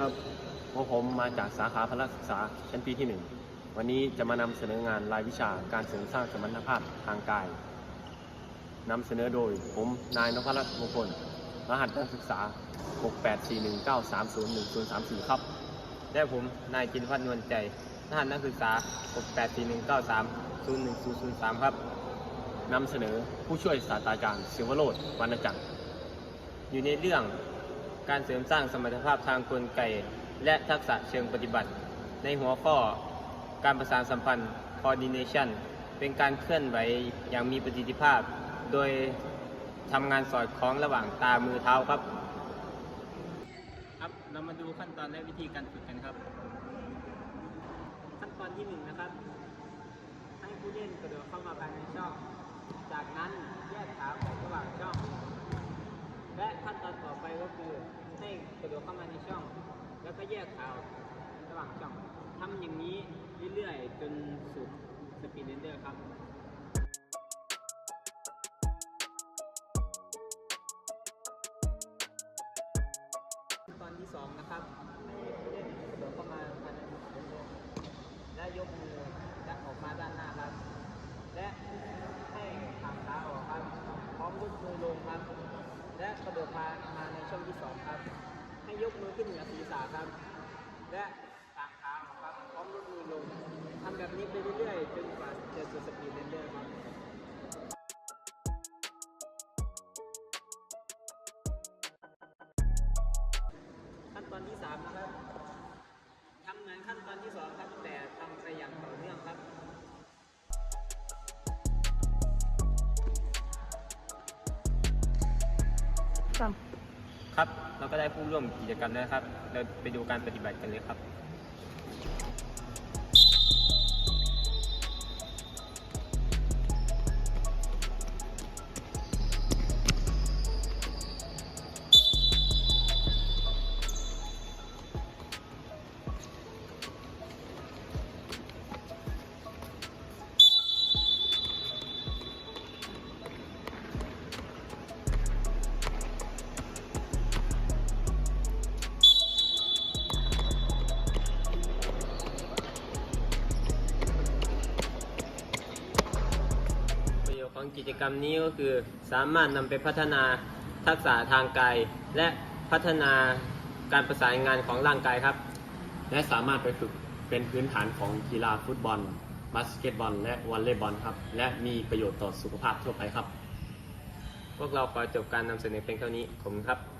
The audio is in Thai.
ครับผมมาจากสาขาพละศึกษาชั้นปีที่ 1 วันนี้จะมานำเสนองานรายวิชาการเสริมสร้างสมรรถภาพทางกายนำเสนอโดยผมนายนพรัตน์มงคล รหัสนักศึกษา 6841930134 ครับและผมนายจินพัฒน์นวลใจทหารนักศึกษา 68419301003 ครับนำเสนอผู้ช่วยศาสตราจารย์ศิวโรธวรรณจักร อยู่ในเรื่อง การเสริมสร้างสมรรถภาพทางกลไก และทักษะเชิงปฏิบัติ ในหัวข้อการประสานสัมพันธ์ coordination เป็นการเคลื่อนไหวอย่างมีประสิทธิภาพ โดยทำงานสอดคล้องระหว่างตามือเท้าครับครับ เรามาดูขั้นตอนและวิธีการฝึกกันครับ ขั้นตอนที่หนึ่งนะครับ ให้ผู้เล่นกระโดดเข้ามาภายในช่อง จากนั้นแยกขาออกระหว่างช่อง และขั้นตอนต่อไปก็คือให้กระโดดเข้ามาในช่อง แล้วก็แยกขาออกระหว่างช่องทำอย่างนี้เรื่อยๆ จนสุด สปีดเรนเดอร์ครับตอนที่สองนะครับ ให้ผู้เล่นกระโดดเข้ามาภายในสปีดเรนเดอร์และยกมือและออกมาด้านหน้าครับ และให้ทางขาออกครับ พร้อมยกมือลงครับ และกระโดดมามาในช่องที่สองครับ ให้ยกมือขึ้นเหนือศีรษะครับ และ แบบนี้ไปเรื่อยๆจนกว่าจะสุดสปีดเรนเดอร์ครับขั้นตอนที่สามนะครับทำเหมือนขั้นตอนที่สองครับแต่ทำไปอย่างต่อเนื่องครับครับ เราก็ได้ผู้ร่วมกิจกรรมแล้วครับ เราไปดูการปฏิบัติกันเลยครับ ของกิจกรรมนี้ก็คือ สามารถนำไปพัฒนาทักษะทางกายและพัฒนาการประสานงานของร่างกายครับ และสามารถไปฝึกเป็นพื้นฐานของกีฬาฟุตบอล บาสเกตบอล และวอลเลย์บอลครับ และมีประโยชน์ต่อสุขภาพทั่วไปครับ พวกเราขอจบการนำเสนอเพียงเท่านี้ ขอบคุณครับ